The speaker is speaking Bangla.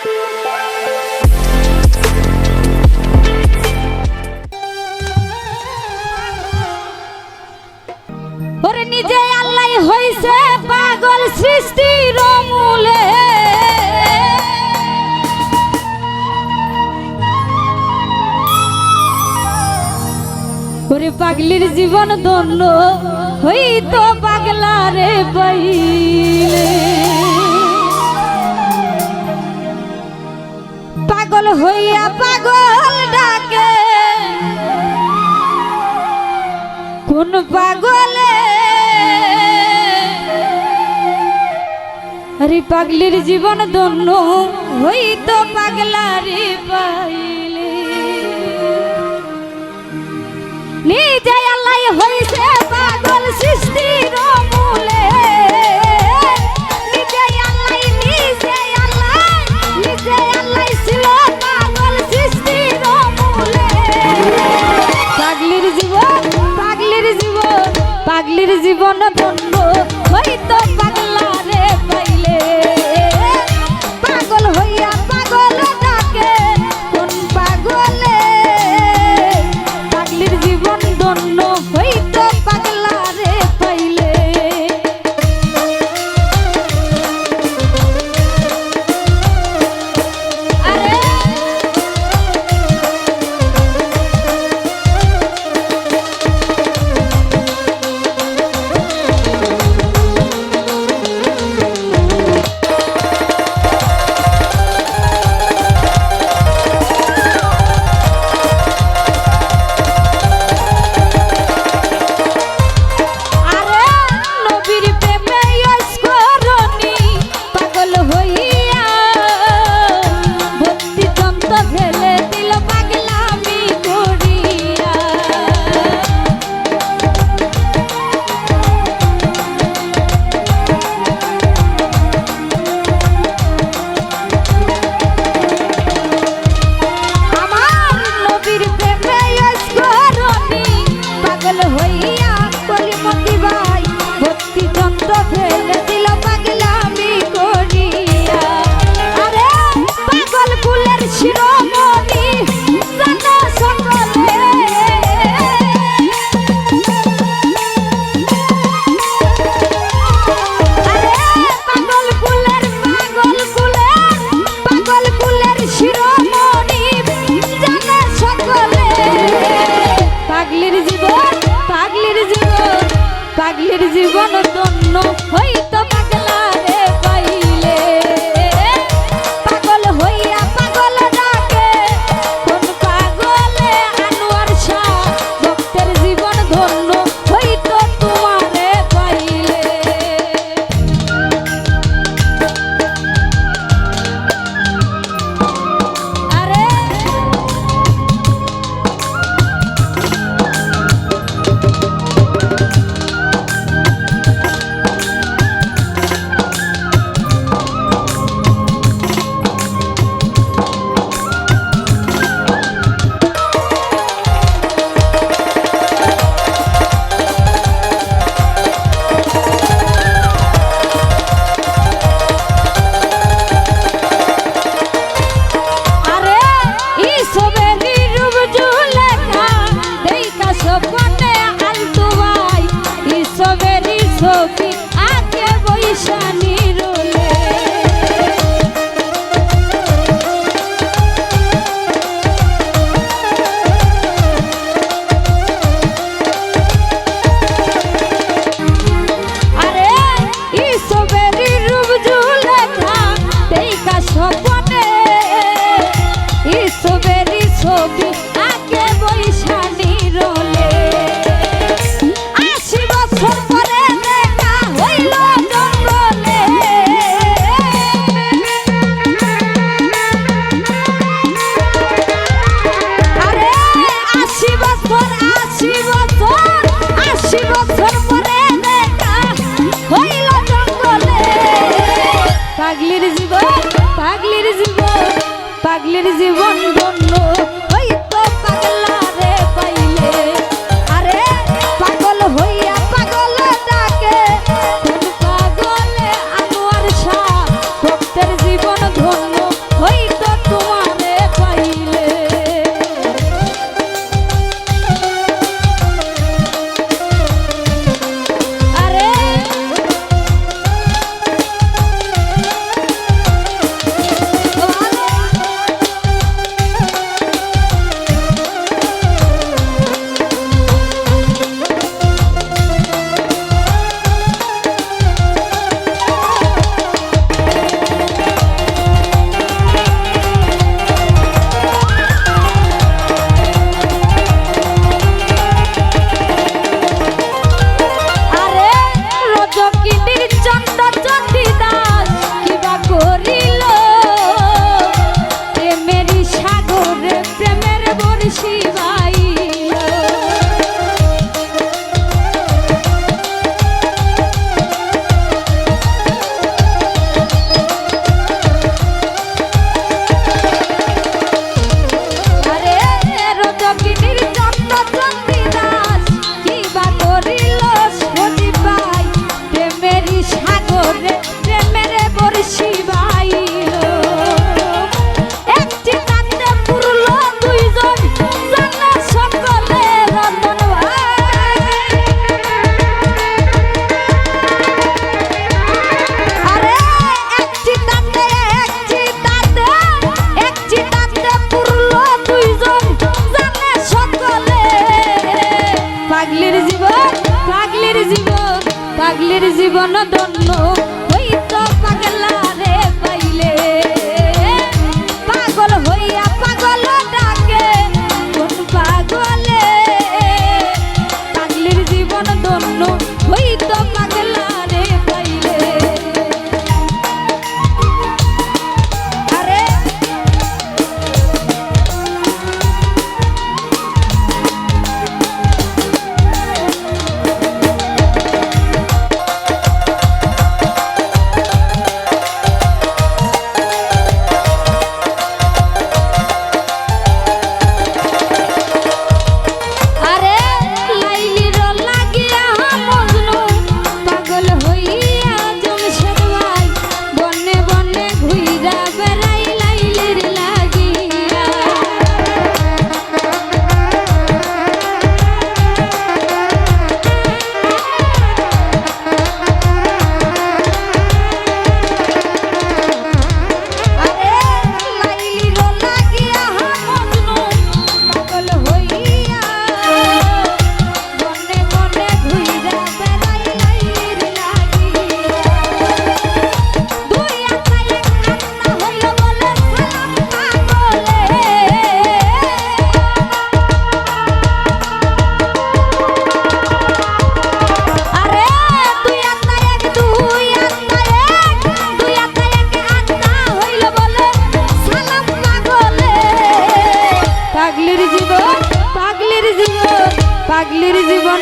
ওরে নিজে আল্লাহ হইছে পাগল সৃষ্টির মূলে ওরে পাগলির জীবন হইতো পাগলারে পাইলে। পাগল হইয়া পাগল ডাকে। কোন পাগলে? আরে পাগলির জীবন দন্য হইতো পাগলারি পাই পাগলের জীবন পাগলের জীবন বন্য ওই তো পাগল পাগলির জীবন দন্য পাগলির জীবন পাগলির জীবন পাগলির জীবন